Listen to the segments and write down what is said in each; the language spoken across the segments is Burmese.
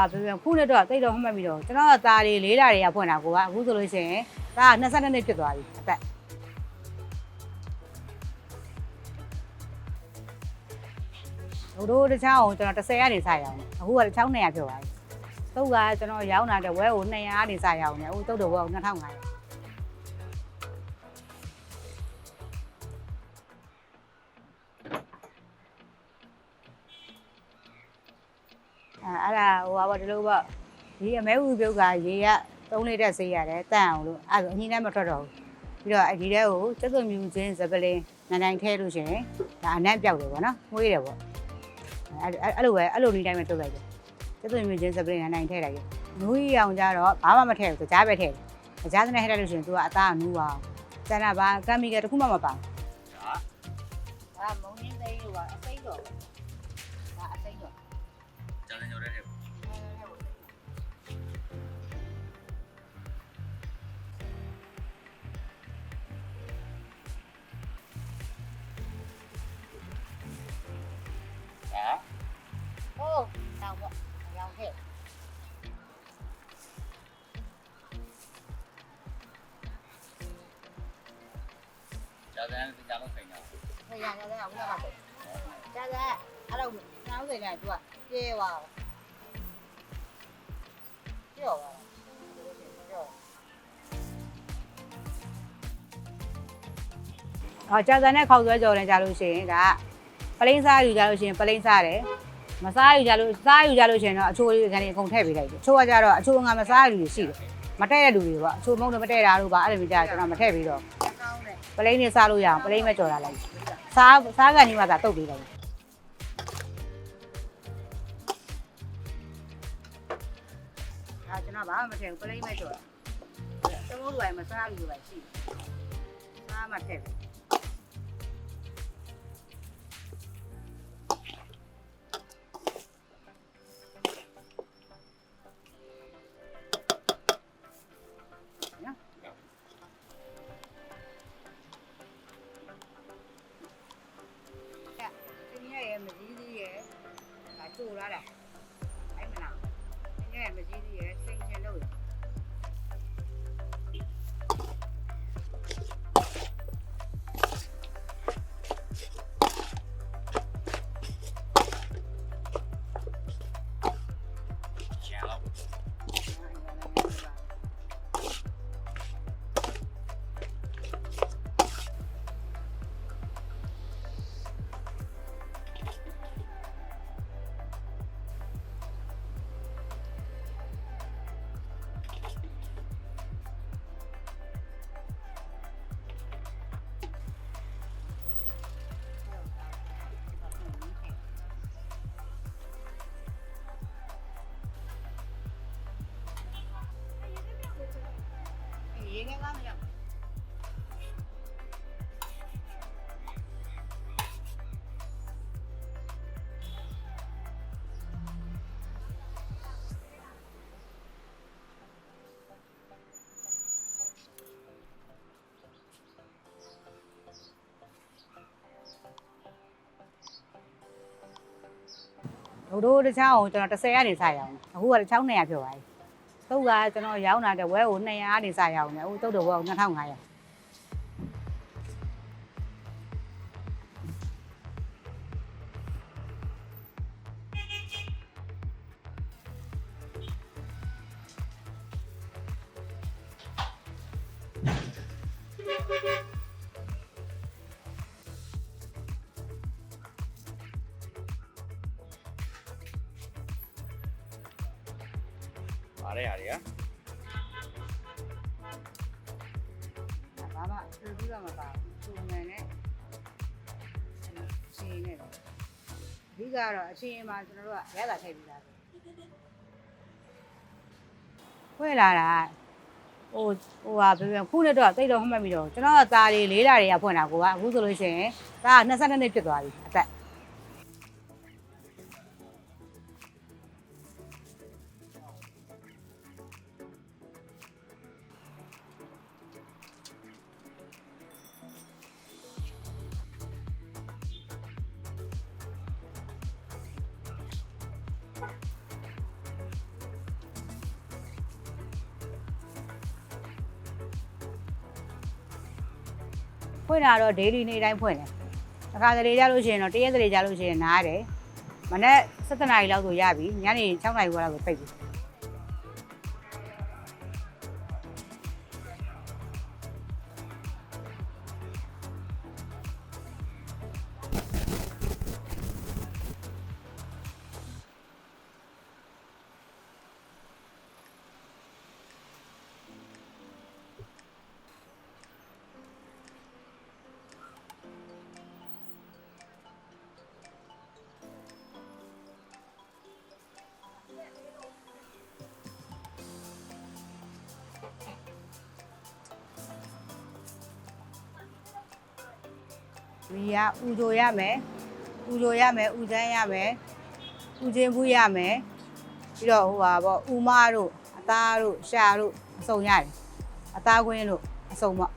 ဟာဘယ်ပြန်ခုနဲ့တော့တိတ်တော့မှတ်မိတော့ကျွန်တော်ကသားလေးလေးလာတွေကဖွင့်တာကိုကအခုဆိုလို့ရှိရင်သားက22နှစ်ဖြစ်သွားပြီအသက်တို့တို့တစ်ချောင်းကိုကျွန်တော်30ကနေစရအောင်အခုကတစ်ချောင်း200ဖြစ်သွားပြီတုတ်ကကျွန်တော်ရောင်းလာတဲ့ဝဲကို200ကနေစရအောင်လေအခုတုတ်တော့ဝဲကို2500 အဲအဲ့ဒါဟိုပါဒီလိုပေါ့ဒီအမဲဦးပြုတ်ကရေက3လတဲ့ဆေးရတယ်တန့်အောင်လို့အဲ့ဒါအင်းကြီးနဲ့မထွက်တော့ဘူးပြီးတော့ဒီထဲကိုကျက်သွမြူချင်းဇပလင်းနိုင်နိုင်ထဲလို့ရှိရင်ဒါအနံ့ပြောက်တယ်ပေါ့နော်မွေးတယ်ပေါ့အဲ့အဲ့လိုပဲအဲ့လိုနေတိုင်းပဲထုတ်လိုက်တယ်ကျက်သွမြူချင်းဇပလင်းနိုင်နိုင်ထဲလိုက်တယ်နူးရီအောင်ကြတော့ဘာမှမထည့်ဘူးကြားပဲထည့်တယ်ကြားစနဲ့ထည့်လိုက်လို့ရှိရင်သူကအသားကနူးပါအောင်ကျန်တာဘာကမ်မီကယ်တစ်ခုမှမပါဘူး ကျန်တဲ့ကျန်လို့ဆိုင်တာခရရရအောင်ရပါတော့ကြာကြာအဲ့တော့နောင်စိနေသူကပြေးသွားပြောပါပြောအော်ကြာကြာနဲ့ခောက်ဆွဲကြော်နေကြလို့ရှိရင်ဒါပလိန်းစားယူကြလို့ရှိရင်ပလိန်းစားတယ်မစားယူကြလို့စားယူကြလို့ရှိရင်တော့အချိုးလေးကနေအကုန်ထည့်ပေးလိုက်တယ်အချိုးကကြတော့အချိုးငါမစားယူရှိတယ်မတဲ့တဲ့လူတွေပေါ့အချိုးမုံတွေမတဲ့တာလို့ပါအဲ့လိုမျိုးကြကျွန်တော်မထည့်ပြီးတော့ ပလိန်းနဲ့စားလို့ရအောင်ပလိန်းပဲကြော်လာလိုက်စားစားကန်ကြီးမှသာတုတ်ပေးလိုက်အာကျွန်တော်ဘာမှမထည့်ဘူးပလိန်းပဲကြော်တာသုံးလို့ရမစားဘူးပဲရှိစားမှထည့် ရေငယ်ကမရောက်တို့တို့တစ်ချောင်းကိုကျွန်တော်30ကနေစရအောင်အခုကတစ်ချောင်း200ဖြစ်သွားပြီ တုတ်ကကျွန်တော်ရောင်းလာတဲ့ဝဲကို200ကနေစရအောင်လေအခုတုတ်တော့ဝဲကို2500 ပါတဲ့ဟာတွေကဘာမှသူပြီးတော့မပါဘူးသူငယ်နဲ့အချင်းနဲ့တော့အဓိကတော့အချင်းမှာကျွန်တော်တို့ကရတာထည့်ပြီးသားပဲခွဲလာတာဟိုဟိုဟာဘယ်ပြန်ခုနဲ့တော့တိတ်တော့မှတ်မိတော့ကျွန်တော်ကသားလေးလေးလာတွေကဖွင့်တာကိုကအခုဆိုလို့ရှိရင်သားက22နှစ်ဖြစ်သွားပြီအသက် ဖွင့်တာတော့ daily နေ့တိုင်းဖွင့်တယ်အခါတလေကြလို့ရှိရင်တော့တရက်တလေကြလို့ရှိရင်နားတယ်မနေ့7နာရီလောက်ဆိုရပြီညနေ6နာရီခွဲလောက်ဆိုပိတ်ပြီ မီးကဥကြိုရမယ်ဥကြိုရမယ်ဥချမ်းရမယ်ဥချင်းဘူးရမယ်ပြီးတော့ဟိုပါပေါ့ဥမတို့အသားတို့ရှာတို့အစုံရတယ်အသားခွင်းတို့အစုံပေါ့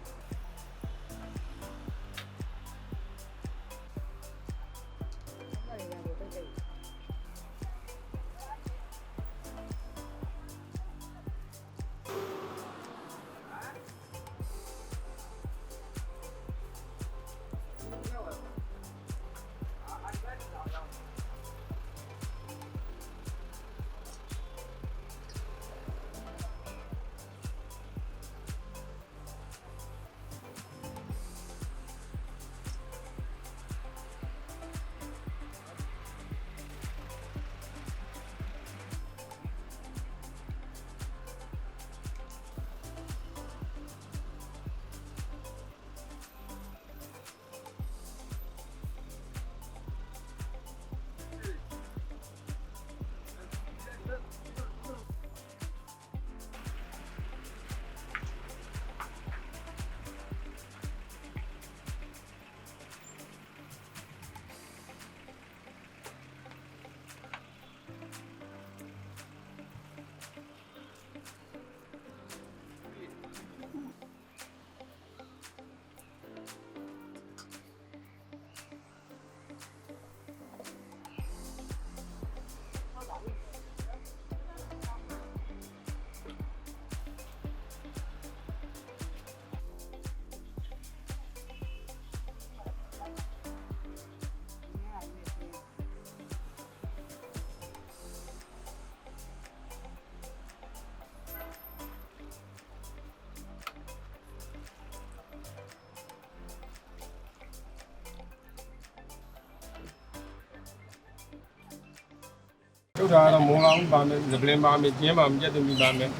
ထုတ်တာကတော့မောလောင်းပါမယ်ဇပလင်ပါမယ်ကျင်းပါမယ်ကြက်သွန်မီပါမယ်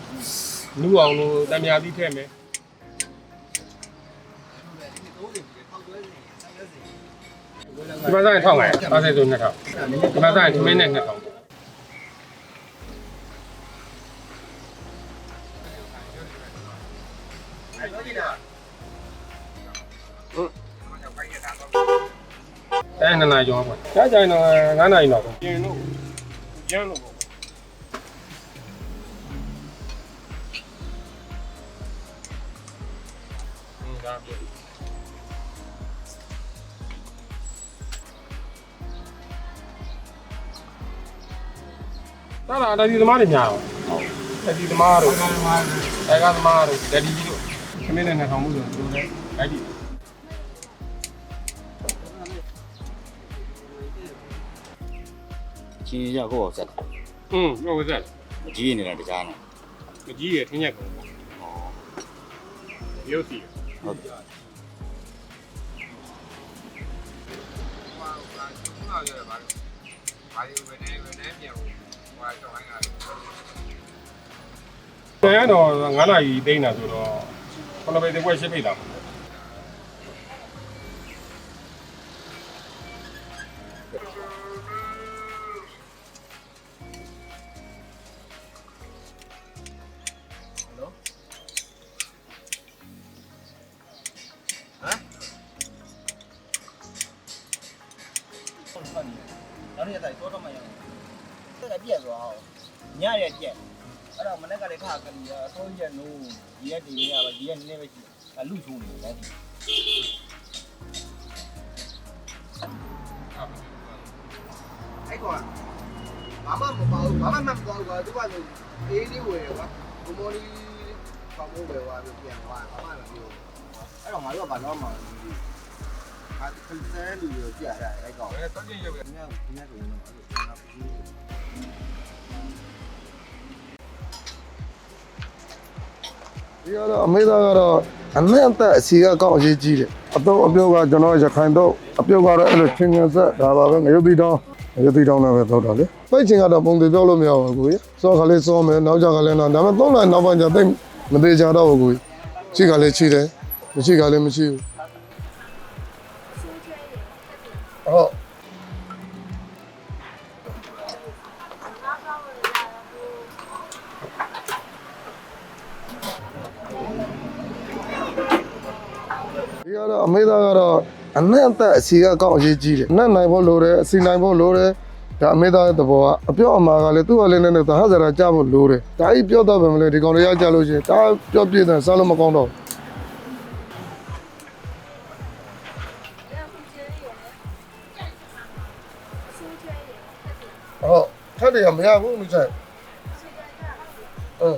နူးအောင်လို့တံမြာပြီးထည့်မယ်ဒီမှာဆိုင်ထောက်လိုက်ပါစေဆို2000ဒီမှာဆိုင်သမင်းနဲ့2000အဲနှစ်နာရီကျော်ပါကြာကြာတော့9နာရီတော့ပြင်လို့ ကျန်းလို့ပေါ့ဟင်းဒါပဲတာလာတတိသမားတွေများတော့တတိသမားတို့အဲကသမားတို့တတိကြီးတို့ခမင်းနဲ့နှထောင်မှုဆိုတို့လည်းအဲ့ဒီချ င်းရကိုဆက်တာอืมဟုတ်ကဲ့မကြီးနေတာတခြားနဲ့မကြီးရထင်းရက်ကုန်ပေါ့ရုပ်စီဟုတ်တယ်တန်တော့9နာရီတိန်းတာဆိုတော့ခဏပဲတစ်ခွက်ရှစ်ပိတ် အဲ့ကောင်ဘာမှမပေါ့ဘာမှမပေါ့ကွာသူကလည်းအေးလေးဝယ်ကွာဘုံမော်လီပေါမိုးဝယ်သွားပြီးပြန်သွားဘာမှမပြောအဲ့တော့ငါတို့ကဘာလို့မှအာခလစဲလူကိုကြာရတယ်အဲ့ကောင်အဲတော့ကျင်ရုပ်ရဒီနေ့ဒီနေ့ဆိုရင်တော့အဲ့လိုငါဘူးဒီကတော့အမေသားကတော့အနဲ့အသက်အစီကကောက်အရေးကြီးတယ်အတော့အပြုတ်ကကျွန်တော်ရခိုင်တော့အပြုတ်ကတော့အဲ့လိုချင်းငယ်ဆက်ဒါပါပဲငရုတ်တီတောင်းင ရုတ်တီတောင်းနဲ့ပဲတော့တာလေပိတ်ချင်ကတော့ပုံသေးပြောလို့မရဘူးကိုကြီးစောခလေးစောမယ်နောက်ကြကလည်းတော့ဒါပေမဲ့သုံးလိုက်နောက်ပိုင်းကျသိမသေးကြတော့ဘူးကိုကြီးချိကလည်းချိတယ်မရှိကလည်းမရှိဘူးဟုတ်ဒီကတော့အမေသားကတော့ အနဲ့အသက်အစီကကောက်အရေးကြီးတယ်။နဲ့နိုင်ဖို့လိုတယ်အစီနိုင်ဖို့လိုတယ်ဒါအမေသားရဲ့သဘောကအပြော့အမာကလည်းသူ့အလေးနဲ့နဲ့သဟဇရာကြဖို့လိုတယ်။ဒါကြီးပြောတော့ပဲမလဲဒီကောင်တွေကကြလို့ရှိရင်ဒါပြောပြည့်တယ်စားလို့မကောင်းတော့ဘူး။ဟုတ်ထက်တယ်မရဘူးလူချိုင်။ဟုတ်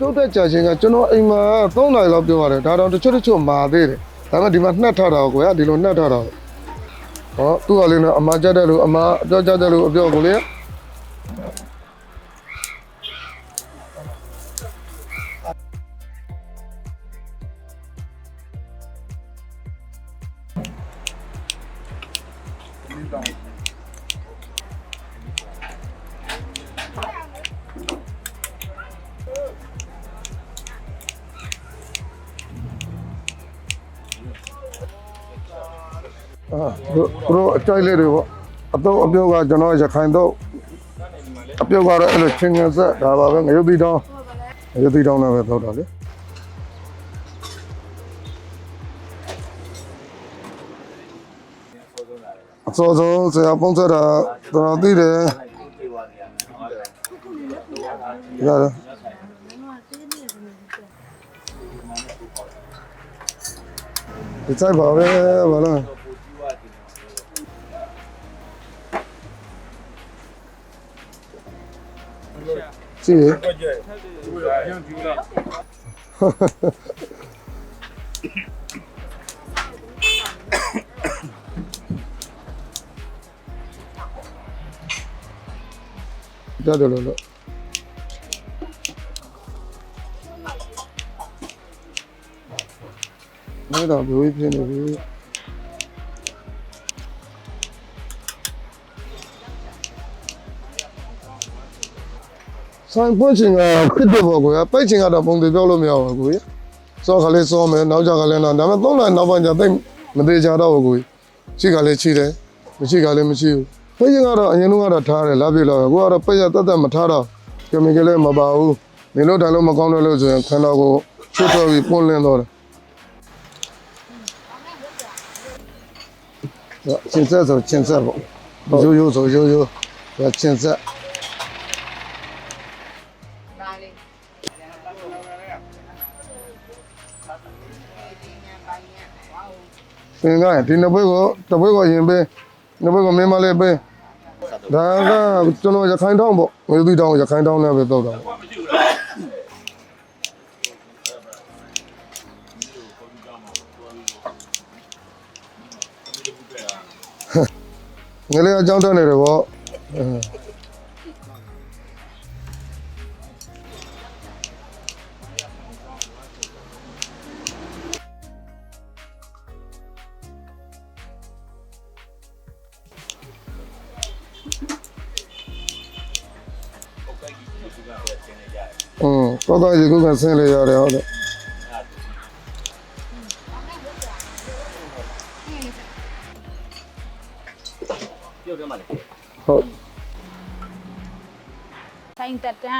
တိုးတက်ကြခြင်းကကျွန်တော်အိမ်မှာ3နိုင်လောက်ပြောရတယ်ဒါတော့တချို့တချို့မာသေးတယ်ဒါပေမဲ့ဒီမှာနှက်ထတာကိုကွာဒီလိုနှက်ထတာဟောသူ့ကလေးနဲ့အမာကြတဲ့လူအမာအပြောကြတဲ့လူအပြောကိုလေအာ သူတို့အကြိုက်လေးတွေပေါ့အတော့အပြောကကျွန်တော်ရခိုင်တော့အပြောကတော့အဲ့လိုချင်းငယ်ဆက်ဒါပါပဲငရုတ်တီတောင်းငရုတ်တီတောင်းနဲ့ပဲတော့တာလေအစောဆုံးဆရာပုံစံတာတော်တော်သိတယ်ရတယ်ဒီဆိုင်ပါပဲဘာလို့ ကြည့်ရတော့ကျသူကရန်ပြူလာကြတယ်လို့လို့မဲ ဆိုင်ပွင့်ချင်ကဖြစ်တယ်ပေါ့ကွာပိတ်ချင်ကတော့ပုံသေးပြောလို့မရပါဘူးကွာစောခလေးစောမယ်နောက်ကြကလည်းတော့ဒါပေမဲ့သုံးလိုက်နောက်ပိုင်းကျသိမသေးကြတော့ဘူးကွာရှိကလည်းရှိတယ်မရှိကလည်းမရှိဘူးပိတ်ချင်ကတော့အရင်ကတော့ထားတယ်လာပြလို့ကိုကတော့ပိတ်ရတက်တက်မထားတော့ကင်မီကလေးမပါဘူးနေလို့တိုင်လို့မကောင်းတယ်လို့ဆိုရင်ခန္ဓာကိုယ်ချွတ်တော့ပြီးပွင့်လင်းတော့တယ်ချင်းဆက်ဆိုချင်းဆက်ပေါ့ရိုးရိုးဆိုရိုးရိုးဒါချင်းဆက် သင်ကဒီနှစ်ဘွေးကိုတစ်ဘွေးကိုရင်ပေးနှစ်ဘွေးကိုမင်းမလေးပေးဒါကကျွန်တော်ရခိုင်တောင်းပေါ့ငွေသီးတောင်းရခိုင်တောင်းနဲ့ပဲတော့တာပေါ့ငယ်လေးအကြောင်းတက်နေတယ်ပေါ့ အဲอืมတော့တော့ရေကုတ်ကဆ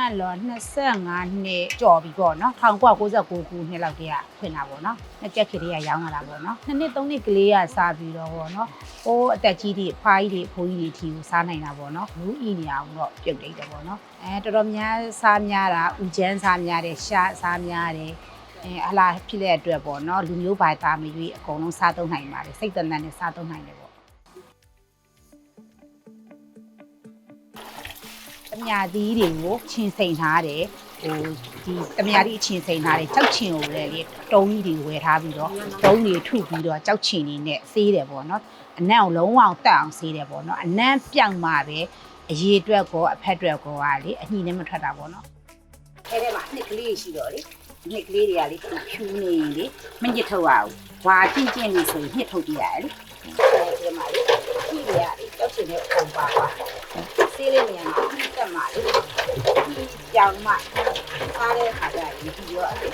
န်းလော25နှစ်ကြော်ပြီပေါ့နော်1969ခုနှစ်လောက်တည်းကဖွင့်တာပေါ့နော်နှစ်ကြက်ကလေးကရောင်းလာတာပေါ့နော်နှစ်နှစ်သုံးနှစ်ကလေးကစားပြီးတော့ပေါ့နော်ဟိုးအသက်ကြီးတွေအဖွားကြီးတွေအဖိုးကြီးတွေထီကိုစားနိုင်တာပေါ့နော်လူဤနေအောင်တော့ပြုတ်တိတ်တယ်ပေါ့နော်အဲတော်တော်များစားများတာဥကျန်းစားများတယ်ရှားစားများတယ်အဲအလားဖြစ်တဲ့အတွက်ပေါ့နော်လူမျိုးဘာသာမရွေးအကုန်လုံးစားသုံးနိုင်ပါတယ်စိတ်တနတ်နဲ့စားသုံးနိုင်တယ်ပေါ့ မြာသီးတွေကိုချင်းစိန်ထားတယ်ဟိုဒီတမြာသီးအချင်းစိန်ထားတယ်ကြောက်ချင်ကိုလည်းလေတုံးကြီးတွေဝယ်ထားပြီးတော့တုံးတွေထုပြီးတော့ကြောက်ချင်နေနဲ့ဆေးတယ်ပေါ့နော်အနံ့ကိုလုံးဝအောင်တက်အောင်ဆေးတယ်ပေါ့နော်အနံ့ပြောင်းမှပဲအရေးအတွက်ကောအဖက်အတွက်ကောကလေအညှိနဲ့မထွက်တာပေါ့နော်အဲထဲမှာနှစ်ကလေးရှိတော့လေနှစ်ကလေးတွေကလေဖြူနေရင်လေမညစ်ထုတ်ရဘူးဝါကြည့်ကြည့်နေဆိုရင်ညှစ်ထုတ်ပြရတယ်လေအဲဒီမှာလေကြည့်ရလေကြောက်ချင်တဲ့ပုံပါပါ ဆေးလေးနေရာမှာတက်မှာလေကြောင်မှစားတဲ့ခါကျရင်ဒီရောအဲ့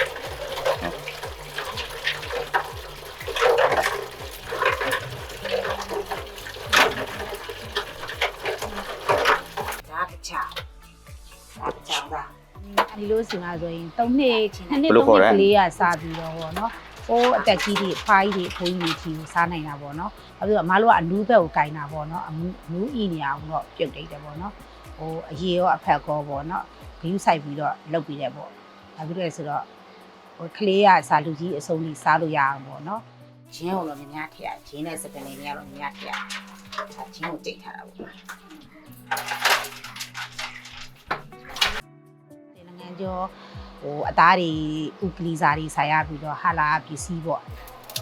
ဒါကချာဒါကချာပါဒီလိုစီမှာဆိုရင်၃နှစ်နှစ်နှစ်၃နှစ်ကလေးကစားပြီးတော့ဗောနော် ဟိုးအတက်ကြီးတွေဖားကြီးတွေအဖိုးကြီးတွေကြီးကိုစားနိုင်တာဗောနော်ဘာဖြစ်လို့အမတို့ကအနူးဘက်ကိုကင်တာဗောနော်အနူးအနူးဤနေအောင်တော့ပြုတ်တိတ်တယ်ဗောနော်ဟိုအရေရောအဖက်ကောဗောနော်ဂယူးဆိုင်ပြီးတော့လုတ်ပြီးတယ်ဗောဘာဖြစ်လို့လဲဆိုတော့ဟိုကလေးကစားလူကြီးအစုံကြီးစားလို့ရအောင်ဗောနော်ဂျင်းကိုတော့များများထည့်ရဂျင်းနဲ့စပင်လေးများတော့များများထည့်ရဂျင်းကိုတိတ်ထားတာဗောဒီနိုင်ငံကျော် ဟိုအသားတွေဥကလီစာတွေဆိုင်ရပြီးတော့ဟာလာပစ္စည်းပေါ့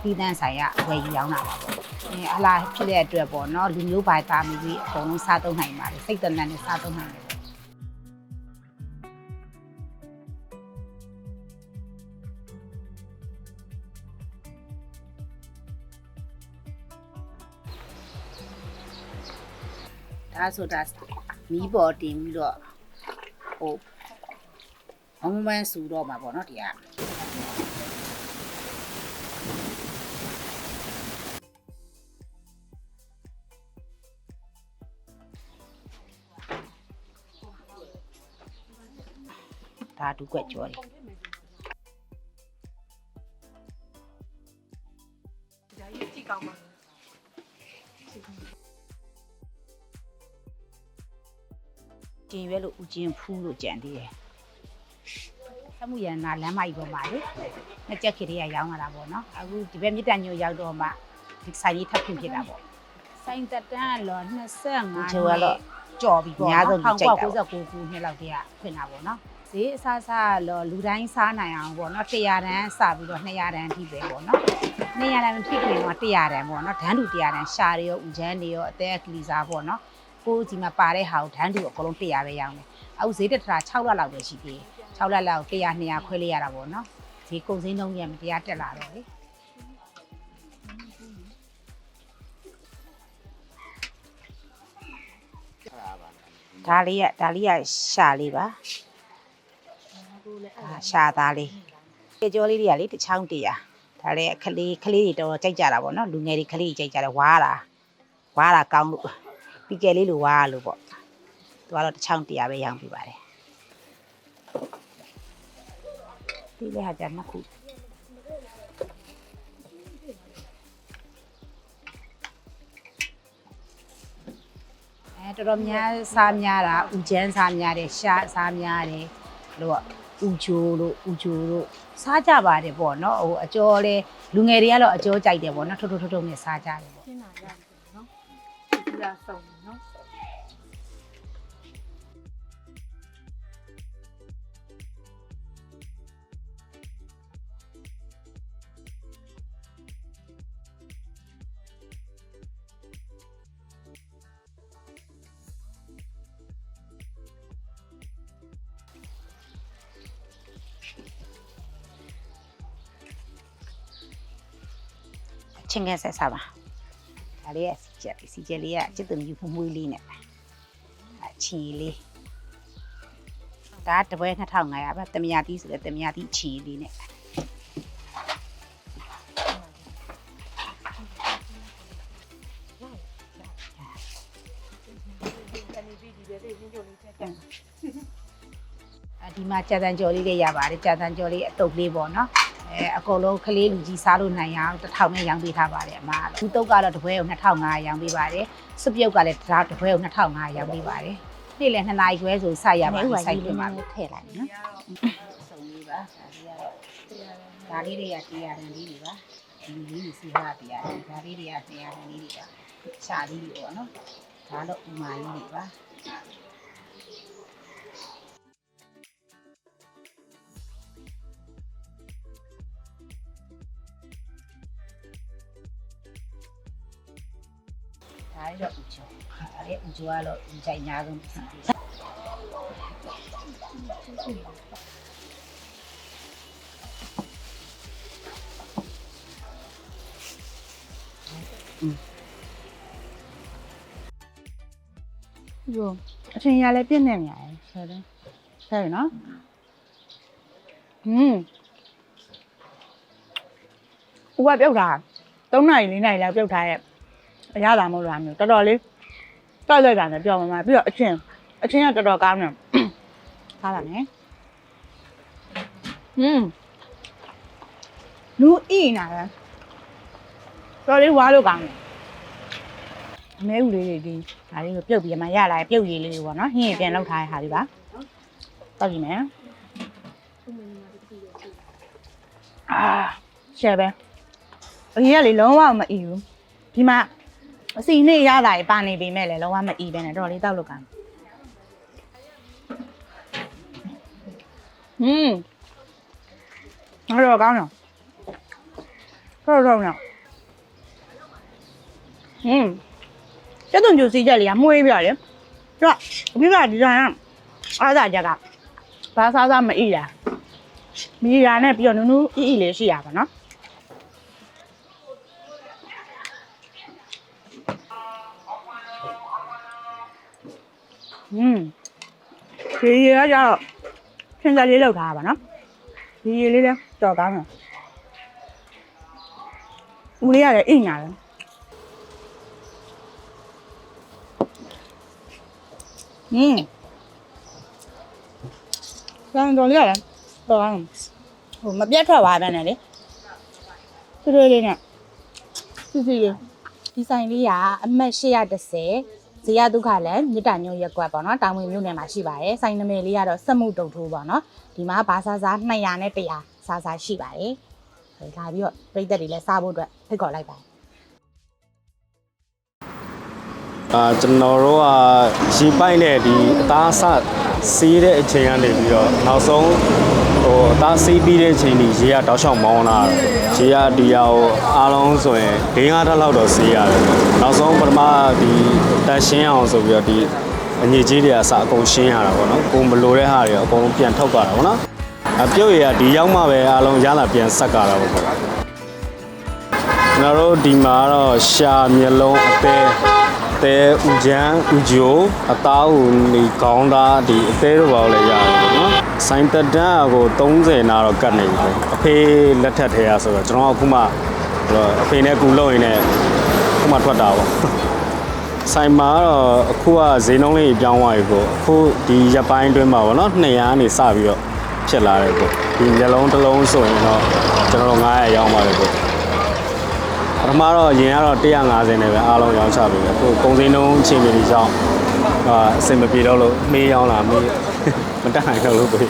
ပြီးတန်းဆိုင်ရဝယ်ယူရောင်းတာပါပေါ့အဲဟာလာဖြစ်တဲ့အတွက်ပေါ့နော်လူမျိုးဘာသာမျိုးကြီးအကုန်လုံးစားသုံးနိုင်ပါတယ်စိတ်တနန်နဲ့စားသုံးနိုင်တယ်ပေါ့ဒါဆိုတာမီးပေါ်တင်ပြီးတော့ဟို အမမန်းစူတော့မှာပေါ့နော်ဒီကဒါဒုကွက်ကြော်တယ်ကျင်ရွဲလို့ဦးကျင်ဖူးလို့ကြံသေးတယ် သမှုရနာလမ်းမကြီးပေါ်မှာလေနှစ်ချက်ခေတည်းကရောင်းလာတာပေါ့နော်အခုဒီဘက်မြစ်တန်ညိုရောက်တော့မှဒီဆိုင်ကြီးထပ်ဖွင့်ဖြစ်တာပေါ့ဆိုင်တက်တန်းလော25ကျော်ကတော့ကြော်ပြီပေါ့အများဆုံးကြိုက်တာ19ခုနှစ်လောက်တည်းကဖွင့်တာပေါ့နော်ဈေးအစားစားလောလူတိုင်းစားနိုင်အောင်ပေါ့နော်100တန်းစပြီးတော့200တန်းအထိပဲပေါ့နော်200တန်းမဖြစ်ခင်တော့100တန်းပေါ့နော်ဒန်းတူ100တန်းရှာတွေရောဥချမ်းတွေရောအသက်ကလီစားပေါ့နော်ကိုဒီမှာပါတဲ့ဟာကိုဒန်းတူအကုန်လုံး100ပဲရောင်းတယ်အခုဈေးတက်တာ6လလောက်ပဲရှိသေးတယ် 6လလောက်100 200ခွဲလေးရတာပေါ့နော်ဈေးကုန်စင်းနှုန်းကြီးမတရားတက်လာတော့လေဒါလေးကဒါလေးကရှာလေးပါဒါရှာသားလေးကြေကြောလေးတွေကလေတစ်ချောင်းတရာဒါလည်းခလေးခလေးတွေတော်တော်ကြိုက်ကြတာပေါ့နော်လူငယ်တွေခလေးတွေကြိုက်ကြတယ်ဝါတာဝါတာကောင်းလို့ပီကယ်လေးလိုဝါလို့ပေါ့သူကတော့တစ်ချောင်းတရာပဲရောင်းပြပါတယ် ဒီလေးဟာကြနှစ်ခုအဲတော်တော်များစားများတာဥကျန်းစားများတယ်ရှားစားများတယ်လို့ဥချိုလို့ဥချိုလို့စားကြပါတယ်ပေါ့နော်ဟိုအကျော်လဲလူငယ်တွေကတော့အကျော်ကြိုက်တယ်ပေါ့နော်ထုတ်ထုတ်ထုတ်ထုတ်နဲ့စားကြတယ်ပေါ့ ချင်းကဲဆက်စားပါဒါလေးကစီချက်စီချက်လေးကချစ်သူမြူဖမွေးလေးနဲ့အချီလေးဒါတပွဲ2500ပဲတမယာတီးဆိုလဲတမယာတီးချီလေးနဲ့အဒီမှာကြာတန်ကြော်လေးတွေရပါတယ်ကြာတန်ကြော်လေးအတုပ်လေးပေါ့နော် အဲအကုန်လုံးကလေးလူကြီးစားလို့နိုင်အောင်တစ်ထောင်နဲ့ရောင်းပေးထားပါတယ်အမ။ဒီတုတ်ကတော့တစ်ပွဲကို2500ရောင်းပေးပါတယ်။စပြုတ်ကလည်းဒါတစ်ပွဲကို2500ရောင်းပေးပါတယ်။နေ့လယ်2နာရီခွဲဆိုစရပါပြီစိုက်ပြမှာထည့်လိုက်နော်။စုံလေးပါဒါလေးတွေကဒါလေးတွေကတရားရန်လေးတွေပါ။ဒီလေးတွေစီးထားတရားရန်ဒါလေးတွေကတရားရန်လေးတွေပါ။ရှာလေးတွေပေါ့နော်။ဒါတော့ဥမာလေးတွေပါ။ ဒါလေးတော့ဥချိုဒါလေးဥချိုကတော့ဥချိုင်အများဆုံးပစ္စည်းတွေဒီအချင်းရလည်းပြည့်နေနေရတယ်ဆိုတော့ အရသာမဟုတ်လားမျိုးတော်တော်လေးတောက်လိုက်တာနဲ့ပြောမှာပြီးတော့အချင်းအချင်းကတော်တော်ကောင်းတယ်ထားပါနဲ့อืมလူအီနာလားတော်လေးဝါလို့ကောင်းတယ်အမဲဥလေးတွေဒီဒါလေးကိုပြုတ်ပြီးမှရလာပြုတ်ရည်လေးတွေပေါ့နော်ဟင်းရည်ပြန်လောက်ထားတဲ့ဟာလေးပါတောက်ကြည့်မယ်အာရှယ်ပဲအရင်ကလေလုံးဝမအီဘူးဒီမှာ အစီနဲ့ရတာပါနေပေမဲ့လည်းလုံးဝမအီပဲနဲ့တော့လေးတောက်လို့ကောင်းဟင်းအဲ့တော့ကောင်းတော့တော့တော့နော်ဟင်းကျက်သွန်ပြူစီချက်လေးကမှုေးပြတယ်။သူကအပြိကဒီဇိုင်းကအားသာချက်ကဘာစားစားမအီတာမီရာနဲ့ပြီးတော့နူးနူးအီအီလေးရှိရပါတော့။ อืมဒီရေကကြတော့ခင်းစားလေးလောက်ထားတာပါနော်။ဒီရေလေးလည်းတော်ကောင်းတယ်။ဦးလေးရတယ်အိညာတယ် อืม။ကျောင်းတော်လေးရတယ်။တော်အောင်။ဟိုမပြတ်ထွက်သွားတယ်နဲ့လေ။သူတို့လေးနဲ့စီစီလေး ဒီဆိုင်လေးကအမှတ်810 ဇေယဒုက္ခလန်မြစ်တာညုံရက်ကွက်ပေါ့နော်တောင်ဝင်မြို့နယ်မှာရှိပါတယ်ဆိုင်နမည်လေးကတော့စက်မှုတုံထိုးပေါ့နော်ဒီမှာဘာစားစား200နဲ့100စားစားရှိပါတယ်ဒါလာပြီးတော့ပြည်သက်တွေလည်းစားဖို့အတွက်ဖိတ်ခေါ်လိုက်ပါတယ်အာကျွန်တော်တို့ကရီပိုက်နဲ့ဒီအသားအဆစီးတဲ့အချိန်ကနေပြီးတော့နောက်ဆုံး ဟိုအသားစီးပြီးတဲ့အချိန်ကြီးရေကတောက်လျှောက်မောင်းလာတယ်ရေကဒီဟာကိုအားလုံးဆိုရင်၄၅တက်လောက်တော့စီးရတယ်နောက်ဆုံးပထမဒီတန်ရှင်းအောင်ဆိုပြီးတော့ဒီအညစ်အကြေးတွေအစအကုန်ရှင်းရတာပေါ့နော်ကိုမလိုတဲ့ဟာတွေအကုန်လုံးပြန်ထုတ်ကြတာပေါ့နော်အပြုတ်ရည်ကဒီရောက်မှပဲအားလုံးရလာပြန်ဆက်ကြတာပေါ့ပေါ့ကျွန်တော်တို့ဒီမှာကတော့ရှာမျက်လုံးအသေးအသေးဥချမ်းဥကြိုအသားဦးနေခေါင်းသားဒီအသေးတို့ပါလို့လည်းရတယ်ပေါ့နော် စိုင်းတက်တန်းကို30နာတော့ကတ်နေပြီအဖေလက်ထက်ထဲရဆိုတော့ကျွန်တော်ကအခုမှဟိုအဖေနဲ့ကူလို့ရင်လည်းအခုမှထွက်တာပေါ့ဆိုင်မှာတော့အခုကဈေးနှုန်းလေးပြောင်းသွားပြီကိုအခုဒီရက်ပိုင်းအတွင်းမှာပေါ့နော်200ကနေစပြီးတော့ဖြစ်လာတယ်ကိုဒီမျက်လုံးတစ်လုံးဆိုရင်တော့ကျွန်တော်တို့900ရောင်းပါတယ်ကိုပထမတော့အရင်ကတော့150နဲ့ပဲအားလုံးရောင်းချပြီပဲကိုကုံစင်းလုံးအချိန်ကြီးကြောင်းအာအစင်မပြေတော့လို့မေးရောင်းလာမေး မတက်နိုင်တော့လို့ကို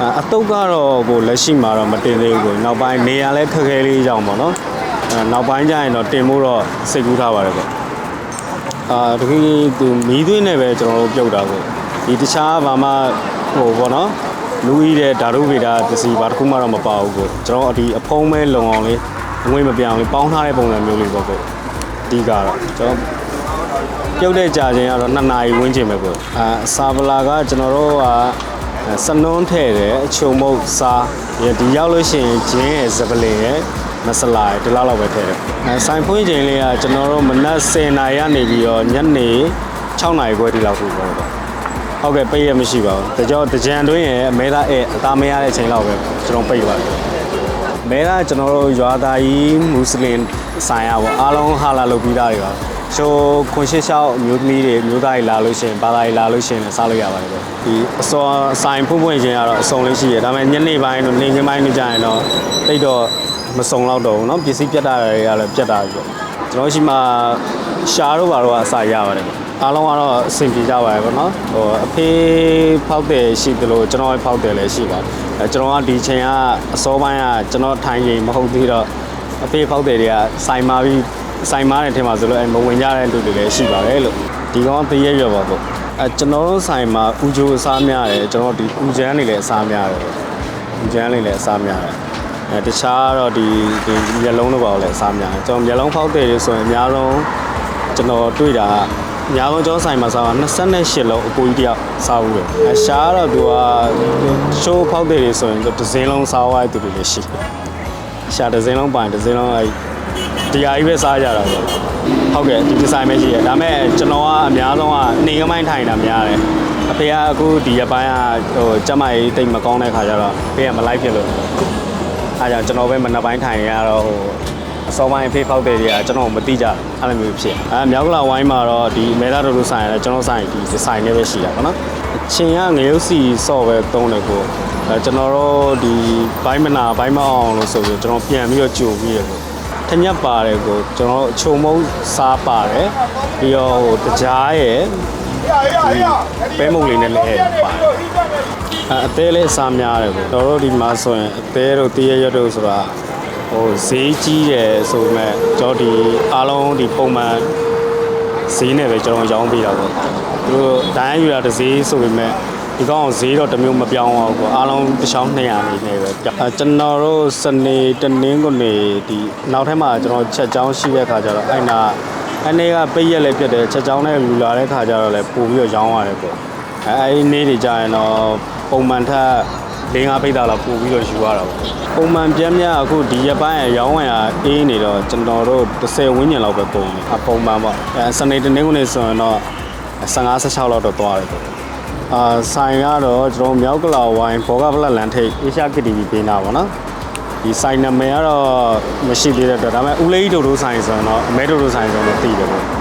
အာအတုပ်ကတော့ကိုလက်ရှိမှာတော့မတင်သေးဘူးကိုနောက်ပိုင်းနေရာလဲခက်ခဲလေးကြောင်းပေါ့နော်အဲနောက်ပိုင်းကျရင်တော့တင်ဖို့တော့စိတ်ကူးထားပါတယ်ပေါ့အာတကယ်သူမီးသွင်းနဲ့ပဲကျွန်တော်တို့ပြုတ်တာကိုဒီတခြားဘာမှဟိုပေါ့နော်လူကြီးတဲ့ဓာတုဗေဒပစ္စည်းဘာတစ်ခုမှတော့မပါဘူးကိုကျွန်တော်ဒီအဖုံးမဲလုံအောင်လေးငွေမပြောင်းလေးပေါင်းထားတဲ့ပုံစံမျိုးလေးပေါ့ကိုအဓိကတော့ကျွန်တော် ပြုတ်တဲ့ကြာခြင်းကတော့2နာရီဝန်းကျင်ပဲကိုအာစာဗလာကကျွန်တော်တို့ကစနွန်းထည့်တယ်အချုံမုတ်စားဒီရောက်လို့ရှိရင်ဂျင်းရဲ့စပလင်ရဲ့မဆလာရဲ့ဒီလောက်လောက်ပဲထည့်တယ်အဲဆိုင်ဖွင့်ချိန်လေးကကျွန်တော်တို့မနက်10နာရီကနေပြီးတော့ညနေ6နာရီခွဲဒီလောက်ထိပေါ့ပေါ့ဟုတ်ကဲ့ပိတ်ရမရှိပါဘူးတကြောတကြံတွင်းရဲ့အမဲသားရဲ့အသားမရတဲ့အချိန်လောက်ပဲကျွန်တော်ပိတ်ပါတယ်မဲကကျွန်တော်တို့ရွာသားကြီးမွတ်စလင်ဆိုင်ရပေါ့အားလုံးဟာလာလုပ်ပြီးသားတွေပါ ရှိုးခွန်ရှစ်လျှောက်မျိုးသမီးတွေမျိုးသားတွေလာလို့ရှိရင်ဘာသာတွေလာလို့ရှိရင်လည်းစားလို့ရပါတယ်ပေါ့ဒီအစောဆိုင်ဖွင့်ဖွင့်ချင်းကတော့အစုံလေးရှိရဒါပေမဲ့ညနေပိုင်းတို့နေ့ခင်းပိုင်းတို့ကြာရင်တော့တိတ်တော့မစုံတော့တော့ဘူးเนาะပစ္စည်းပြတ်တာတွေကလည်းပြတ်တာပြီပေါ့ကျွန်တော်ရှိမှရှားတို့ဘာတို့ကအစာရပါတယ်ပေါ့အားလုံးကတော့အဆင်ပြေကြပါရဲ့ပေါ့နော်ဟိုအဖေးဖောက်တယ်ရှိသလိုကျွန်တော်ဖောက်တယ်လည်းရှိပါတယ်အဲကျွန်တော်ကဒီချိန်ကအစောပိုင်းကကျွန်တော်ထိုင်ချိန်မဟုတ်သေးတော့အဖေးဖောက်တယ်တွေကစိုင်မာပြီး စိုင်မာတဲ့ထင်ပါဆိုလို့အဲမဝင်ကြတဲ့လူတွေလည်းရှိပါတယ်လို့ဒီကောင်တရက်ရွယ်ပါပေါ့အဲကျွန်တော်တို့ဆိုင်မှာဥကြိုအစားများတယ်ကျွန်တော်ဒီဥချမ်းတွေလည်းအစားများတယ်ဥချမ်းတွေလည်းအစားများတယ်အဲတခြားတော့ဒီဒီမျက်လုံးတို့ပါလည်းအစားများတယ်ကျွန်တော်မျက်လုံးဖောက်တယ်တွေဆိုရင်အများဆုံးကျွန်တော်တွေ့တာအများဆုံးကျွန်တော်ဆိုင်မှာစားတာ28လုံးအကိုကြီးတယောက်စားဘူးတယ်အရှားတော့သူကရှိုးဖောက်တဲ့တွေဆိုရင်တစ်စင်းလုံးစားသွားတဲ့သူတွေလည်းရှိတယ်ရှာတစ်စင်းလုံးပိုင်တစ်စင်းလုံးအဲ တရားကြီးပဲစားကြတာပေါ့ဟုတ်ကဲ့ဒီဒီဇိုင်းပဲရှိရဒါပေမဲ့ကျွန်တော်ကအများဆုံးကနေကမိုင်းထိုင်တာများတယ်အဖေကအခုဒီရပိုင်းကဟိုကျမကြီးတိတ်မကောင်းတဲ့ခါကျတော့ဖေကမလိုက်ဖြစ်လို့အဲကြောင့်ကျွန်တော်ပဲမနှစ်ပိုင်းထိုင်ရတော့ဟိုအစောပိုင်းဖေးဖောက်တဲ့တွေကကျွန်တော်မသိကြအဲ့လိုမျိုးဖြစ်အဲမြောက်ကလာဝိုင်းမှာတော့ဒီမဲလာတို့လိုဆိုင်ရတယ်ကျွန်တော်ဆိုင်ဒီဒီဆိုင်နဲ့ပဲရှိတာပေါ့နော်အချင်းကငရုတ်စီစော့ပဲတုံးတယ်ကိုအဲကျွန်တော်တို့ဒီဘိုင်းမနာဘိုင်းမအောင်လို့ဆိုပြီးကျွန်တော်ပြန်ပြီးတော့ကြိုပြီးတယ်ကို ထညက်ပါတယ်ကိုကျွန်တော်အချုံမုံစားပါတယ်ပြီးတော့ဟိုတကြားရယ်ဒီပဲမုံလေးနဲ့လည်းပါတယ်အဲအသေးလေးအစားများတယ်ကိုတော်တော်ဒီမှာဆိုရင်အသေးတို့တရရွတ်တို့ဆိုတာဟိုဈေးကြီးတယ်ဆိုပေမဲ့ကျွန်တော်ဒီအားလုံးဒီပုံမှန်ဈေးနဲ့ပဲကျွန်တော်ရောင်းပေးတာပေါ့သူတို့ဒိုင်းယူတာတစ်ဈေးဆိုပေမဲ့ ဒီကောင်ဈေးတော့တစ်မျိုးမပြောင်းအောင်ပေါ့အားလုံးတစ်ချောင်း200နေနေပဲပြအဲကျွန်တော်တို့စနေတနင်္ဂနွေဒီနောက်ထပ်မှာကျွန်တော်ချက်ချောင်းရှိတဲ့ခါကျတော့အဲ့နာအဲ့နေ့ကပိတ်ရက်လည်းပြတ်တယ်ချက်ချောင်းနဲ့လူလာတဲ့ခါကျတော့လည်းပို့ပြီးတော့ရောင်းရတယ်ပေါ့အဲအဲ့ဒီနေ့တွေကြာရင်တော့ပုံမှန်ထက်၄၅ပိတ်တာလောက်ပို့ပြီးတော့ယူရတာပေါ့ပုံမှန်ပြင်းပြအခုဒီရက်ပိုင်းရောင်းဝင်ရအေးနေတော့ကျွန်တော်တို့30ဝန်းကျင်လောက်ပဲပုံနေအပုံမှန်ပေါ့အဲစနေတနင်္ဂနွေဆိုရင်တော့15 16လောက်တော့သွားတယ်ပေါ့ အာဆိုင်ကတော့ကျွန်တော်မြောက်ကလာဝိုင်းဘောကဖလက်လန်ထိတ်အေရှာကတီဗီပေးတာပေါ့နော်ဒီဆိုင်နာမည်ကတော့မရှိသေးတဲ့အတွက်ဒါပေမဲ့ဦးလေးဒိုဒိုဆိုင်ဆိုရင်တော့အမဲဒိုဒိုဆိုင်ဆိုရင်တော့သိတယ်ပေါ့